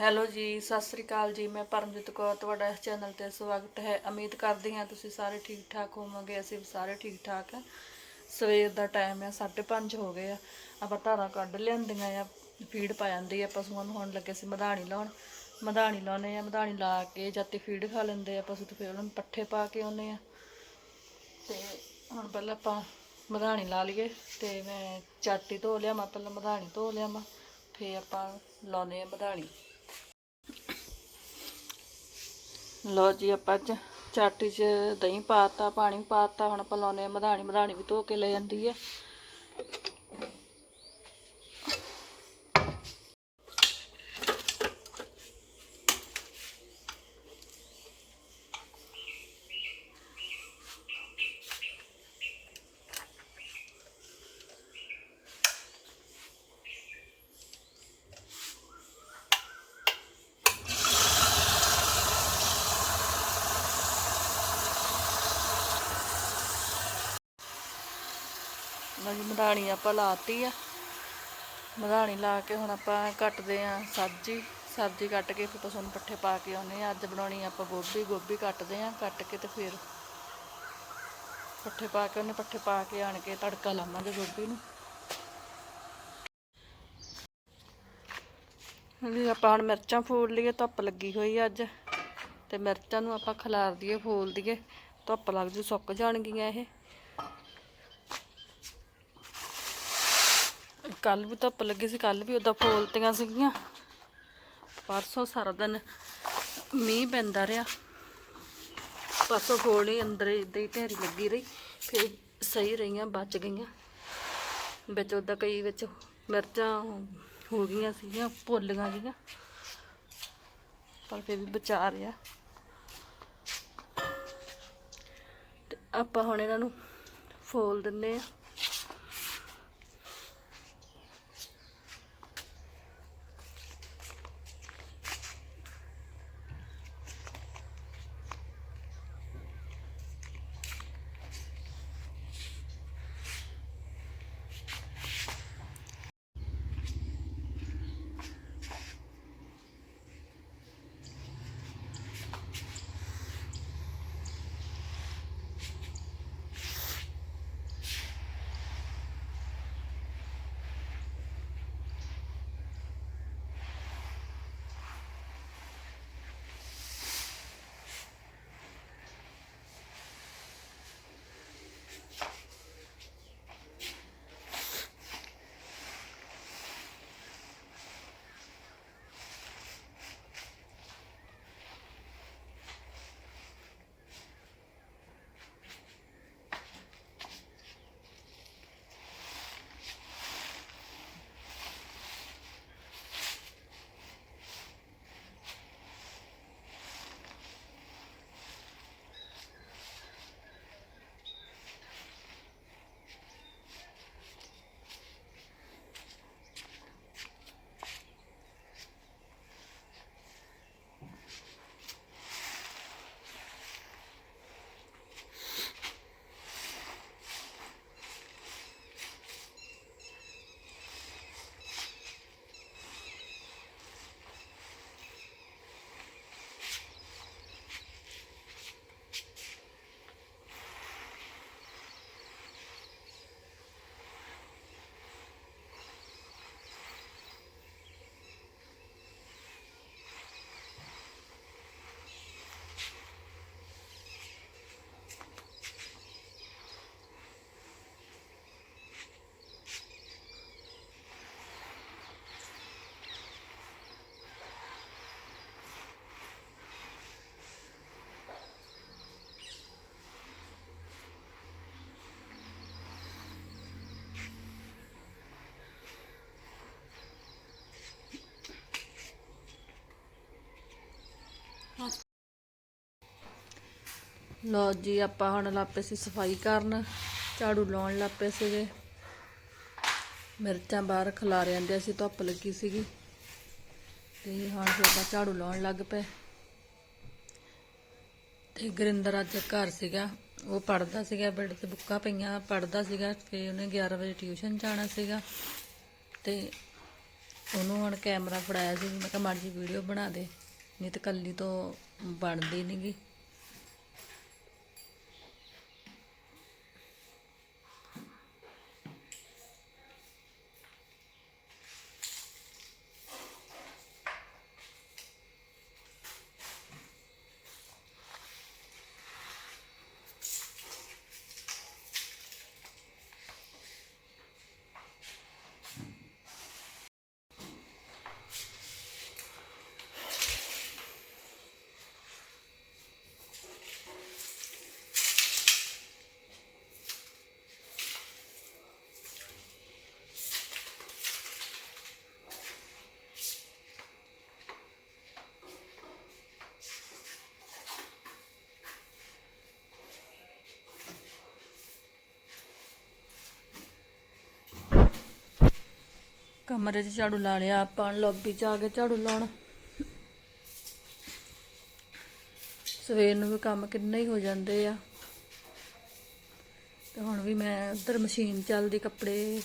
Hello ਜੀ, ਸਤਿ ਸ੍ਰੀ ਅਕਾਲ ਜੀ। ਮੈਂ ਪਰਮਜੀਤ ਕੌਰ, ਤੁਹਾਡਾ ਇਸ ਚੈਨਲ ਤੇ ਸਵਾਗਤ ਹੈ। ਉਮੀਦ ਕਰਦੀ ਹਾਂ ਤੁਸੀਂ ਸਾਰੇ ਠੀਕ ਠਾਕ ਹੋਵੋਗੇ। ਅਸੀਂ ਵੀ ਸਾਰੇ ਠੀਕ ਠਾਕ ਹਾਂ। ਸਵੇਰ ਦਾ ਟਾਈਮ ਹੈ 5:30 ਹੋ ਗਏ ਆ। ਆਪਾਂ ਧਾਰਾਂ ਕੱਢ ਲਿਆਂਦੀਆਂ ਆ ਫੀਡ ਪਾ ਜਾਂਦੀ ਆ ਪਸ਼ੂਆਂ ਨੂੰ। ਹੁਣ ਲੱਗੇ ਸੀ ਮਧਾਣੀ ਲਾਉਣ। ਮਧਾਣੀ ਲਾਉਨੇ ਆ, ਮਧਾਣੀ ਲਾ ਕੇ ਜਾਤੀ ਫੀਡ ਖਾ ਲੈਂਦੇ ਆ ਪਸ਼ੂ ਤੇ ਫਿਰ ਉਹਨਾਂ ਨੂੰ ਪੱਠੇ ਪਾ ਕੇ ਆਉਨੇ ਆ। ਤੇ ਹੁਣ ਪਹਿਲਾਂ ਆਪਾਂ ਮਧਾਣੀ ਲਾ ਲਈਏ ਤੇ ਮੈਂ ਚਾਟੀ ਧੋ ਲਿਆ ਮੈਂ ਪਹਿਲਾਂ ਮਧਾਣੀ ਧੋ ਲਿਆ ਮੈਂ ਫੇਰ ਆਪਾਂ ਲਾਉਨੇ ਆ ਮਧਾਣੀ। ਲੋ ਜੀ, ਆਪਾਂ ਚ ਚਾਟੀ 'ਚ ਦਹੀਂ ਪਾਤਾ, ਪਾਣੀ ਪਾਤਾ, ਹੁਣ ਆਪਾਂ ਲਾਉਨੇ ਆ ਮਧਾਣੀ ਮਧਾਣੀ ਵੀ ਧੋ ਕੇ ਲੈ ਜਾਂਦੀ ਹੈ। ਜੀ ਮਧਾਣੀ ਆਪਾਂ ਲਾਤੀ ਆ। ਮਧਾਣੀ ਲਾ ਕੇ ਹੁਣ ਆਪਾਂ ਕੱਟਦੇ ਆ ਸਬਜ਼ੀ। ਸਬਜ਼ੀ ਕੱਟ ਕੇ ਫਿਰ ਪਸ਼ੂ ਨੂੰ ਪੱਠੇ ਪਾ ਕੇ ਆਉਨੇ ਆ। ਅੱਜ ਬਣਾਉਣੀ ਆਪਾਂ ਗੋਭੀ। ਗੋਭੀ ਕੱਟਦੇ ਆ, ਕੱਟ ਕੇ ਤੇ ਫਿਰ ਪੱਠੇ ਪਾ ਕੇ ਉਹਨੇ ਪੱਠੇ ਪਾ ਕੇ ਆਣ ਕੇ ਤੜਕਾ ਲਾਵਾਂਗੇ ਗੋਭੀ ਨੂੰ। ਵੀ ਆਪਾਂ ਹੁਣ ਮਿਰਚਾਂ ਫੋੜ ਲਈਏ। ਧੁੱਪ ਲੱਗੀ ਹੋਈ ਆ ਅੱਜ। ਤੇ ਮਿਰਚਾਂ ਨੂੰ ਆਪਾਂ ਖਿਲਾਰ ਦਈਏ, ਫੋਲ ਦਈਏ। ਧੁੱਪ ਲੱਗ ਜੂ, ਸੁੱਕ ਜਾਣਗੀਆਂ ਇਹ। ਕੱਲ ਵੀ ਧੁੱਪ ਲੱਗੀ ਸੀ ਕੱਲ ਵੀ ਉਦਾਂ ਫੋਲਤੀਆਂ ਸੀਗੀਆਂ। ਪਰਸੋਂ ਸਾਰਾ ਦਿਨ ਮੀਂਹ ਪੈਂਦਾ ਰਿਹਾ। ਪਰਸੋਂ ਫੋੜੀ ਅੰਦਰ ਇਦਾਂ ਹੀ ਢੇਰੀ ਲੱਗੀ ਰਹੀ, ਫਿਰ ਸਹੀ ਰਹੀਆਂ, ਬਚ ਗਈਆਂ। ਵਿੱਚ ਉਦਾਂ ਕਈ ਵਿੱਚ ਮਿਰਚਾਂ ਹੋ ਗਈਆਂ ਸੀਗੀਆਂ, ਭੁੱਲੀਆਂ ਜੀਆਂ ਪਰ ਫਿਰ ਵੀ ਬਚਾ ਰਿਹਾ। ਆਪਾਂ ਹੁਣ ਇਹਨਾਂ ਨੂੰ ਫੋਲ ਦਿੰਨੇ ਆ ਲੋ ਜੀ, ਆਪਾਂ ਹੁਣ ਲਾਪੇ ਸੀ ਸਫ਼ਾਈ ਕਰਨ। ਝਾੜੂ ਲਾਉਣ ਲੱਪੇ ਸੀਗੇ। ਮਿਰਚਾਂ ਬਾਹਰ ਖਿਲਾਰ ਜਾਂਦੇ ਸੀ ਧੁੱਪ ਲੱਗੀ ਸੀਗੀ। ਤੇ ਹੁਣ ਫਿਰ ਆਪਾਂ ਝਾੜੂ ਲਾਉਣ ਲੱਗ ਪਏ। ਤੇ ਗਰਿੰਦਰ ਅੱਜ ਘਰ ਸੀਗਾ। ਉਹ ਪੜਦਾ ਸੀਗਾ, ਬੈੱਡ ਤੇ ਬੁੱਕਾਂ ਪਈਆਂ ਪੜਦਾ ਸੀਗਾ। ਤੇ ਉਹਨੇ 11 ਵਜੇ ਟਿਊਸ਼ਨ ਜਾਣਾ ਸੀਗਾ। ਤੇ ਉਹਨੂੰ ਹੁਣ ਕੈਮਰਾ ਫੜਾਇਆ ਸੀ ਮੈਂ ਕਿਹਾ ਮਾੜੀ ਵੀਡੀਓ ਬਣਾ ਦੇ, ਨਹੀਂ ਤਾਂ ਕੱਲੀ ਤੋਂ ਬਣਦੀ ਨਹੀਂਗੀ ਕਮਰੇ 'ਚ ਝਾੜੂ ਲਾ ਲਿਆ, ਆਪਾਂ ਲੌਬੀ 'ਚ ਆ ਕੇ ਝਾੜੂ ਲਾਉਣ। ਸਵੇਰ ਨੂੰ ਵੀ ਕੰਮ ਕਿੰਨੇ ਹੀ ਹੋ ਜਾਂਦੇ ਆ। ਤੇ ਹੁਣ ਵੀ ਮੈਂ ਉਧਰ ਮਸ਼ੀਨ ਚੱਲਦੀ, ਕੱਪੜੇ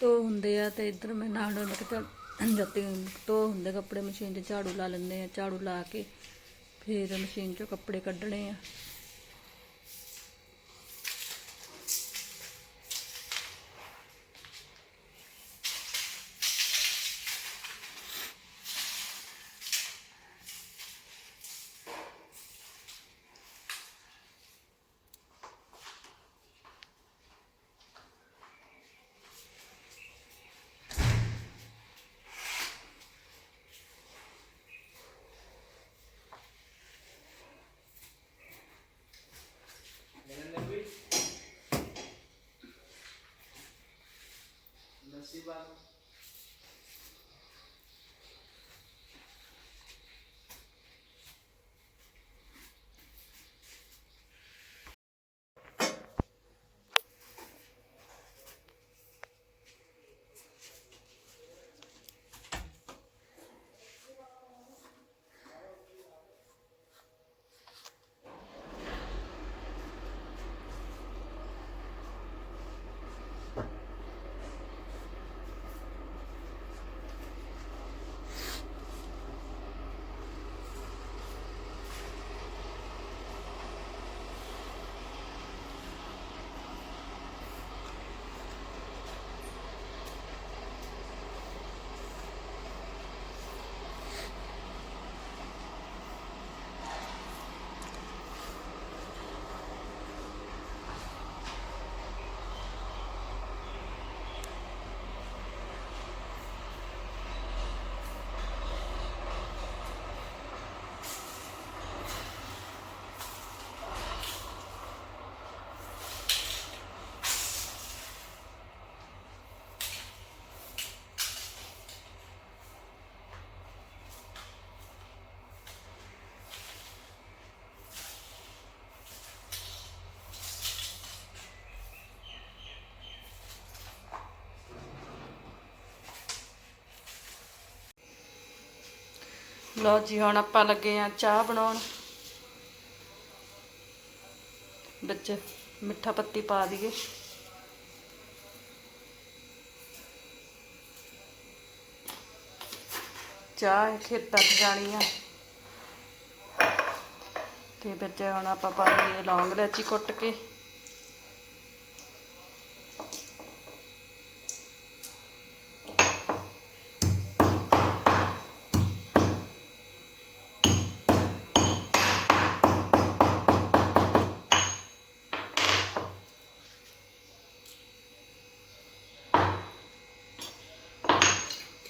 ਧੋ ਹੁੰਦੇ ਆ ਤੇ ਇੱਧਰ ਮੈਂ ਨਾਲ ਨਾਲ ਮੈਂ ਜੱਤੀ ਧੋ ਹੁੰਦੇ ਕੱਪੜੇ ਮਸ਼ੀਨ 'ਚ ਝਾੜੂ ਲਾ ਲੈਂਦੇ ਆ, ਝਾੜੂ ਲਾ ਕੇ ਫਿਰ ਮਸ਼ੀਨ 'ਚੋਂ ਕੱਪੜੇ ਕੱਢਣੇ ਆ। level. ਲਓ ਜੀ, ਹੁਣ ਆਪਾਂ ਲੱਗੇ ਆ ਚਾਹ ਬਣਾਉਣ। ਵਿੱਚ ਮਿੱਠਾ ਪੱਤੀ ਪਾ ਦਈਏ। ਚਾਹ ਖੇਤਾਂ 'ਚ ਜਾਣੀ ਆ। ਤੇ ਵਿੱਚ ਹੁਣ ਆਪਾਂ ਪਾ ਦਈਏ ਲੌਂਗ ਇਲਾਚੀ ਕੁੱਟ ਕੇ।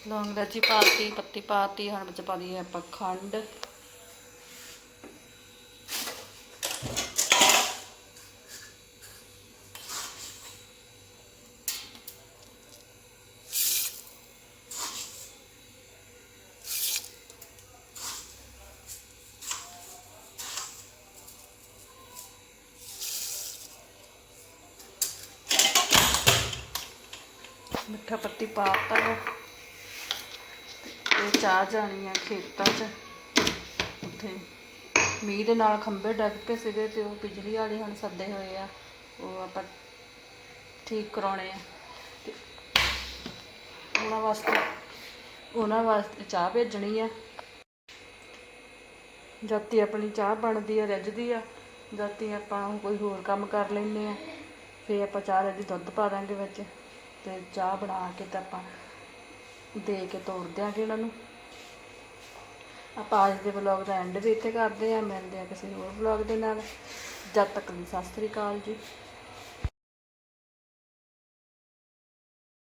ਲੌਂਗ ਇਲਾਚੀ ਪਾਤੀ ਪੱਤੀ ਪਾਤੀ ਹੁਣ ਵਿੱਚ ਪਾ ਦਈਏ ਆਪਾਂ ਖੰਡ। ਮਿੱਠਾ ਪੱਤੀ ਪਾਤਾ ਚਾਹ ਜਾਣੀ ਆ ਖੇਤਾਂ 'ਚ। ਉੱਥੇ ਮੀਂਹ ਦੇ ਨਾਲ ਖੰਭੇ ਡੱਗ ਪਏ ਸੀਗੇ ਤੇ ਉਹ ਬਿਜਲੀ ਵਾਲੇ ਹੁਣ ਸੱਦੇ ਹੋਏ ਆ। ਉਹ ਆਪਾਂ ਠੀਕ ਕਰਾਉਣੇ ਆ। ਤੇ ਉਹਨਾਂ ਵਾਸਤੇ ਉਹਨਾਂ ਵਾਸਤੇ ਚਾਹ ਭੇਜਣੀ ਆ। ਜਾਤੀ ਆਪਣੀ ਚਾਹ ਬਣਦੀ ਆ ਰਿੱਝਦੀ ਆ। ਜਾਤੀ ਆਪਾਂ ਕੋਈ ਹੋਰ ਕੰਮ ਕਰ ਲੈਂਦੇ ਆ। ਫੇਰ ਆਪਾਂ ਚਾਹ ਰਿੱਝ ਦੁੱਧ ਪਾ ਦਾਂਗੇ ਵਿੱਚ। ਤੇ ਚਾਹ ਬਣਾ ਕੇ ਤਾਂ ਆਪਾਂ ਦੇ ਕੇ ਤੋੜ ਦਿਆਂਗੇ ਉਹਨਾਂ ਨੂੰ। ਆਪਾਂ ਅੱਜ ਦੇ ਵਲੌਗ ਦਾ ਐਂਡ ਵੀ ਇੱਥੇ ਕਰਦੇ ਆ ਮਿਲਦੇ ਆ ਕਿਸੇ ਹੋਰ ਵਲੌਗ ਦੇ ਨਾਲ। ਜਦ ਤੱਕ ਲਈ ਸਤਿ ਸ੍ਰੀ ਅਕਾਲ ਜੀ।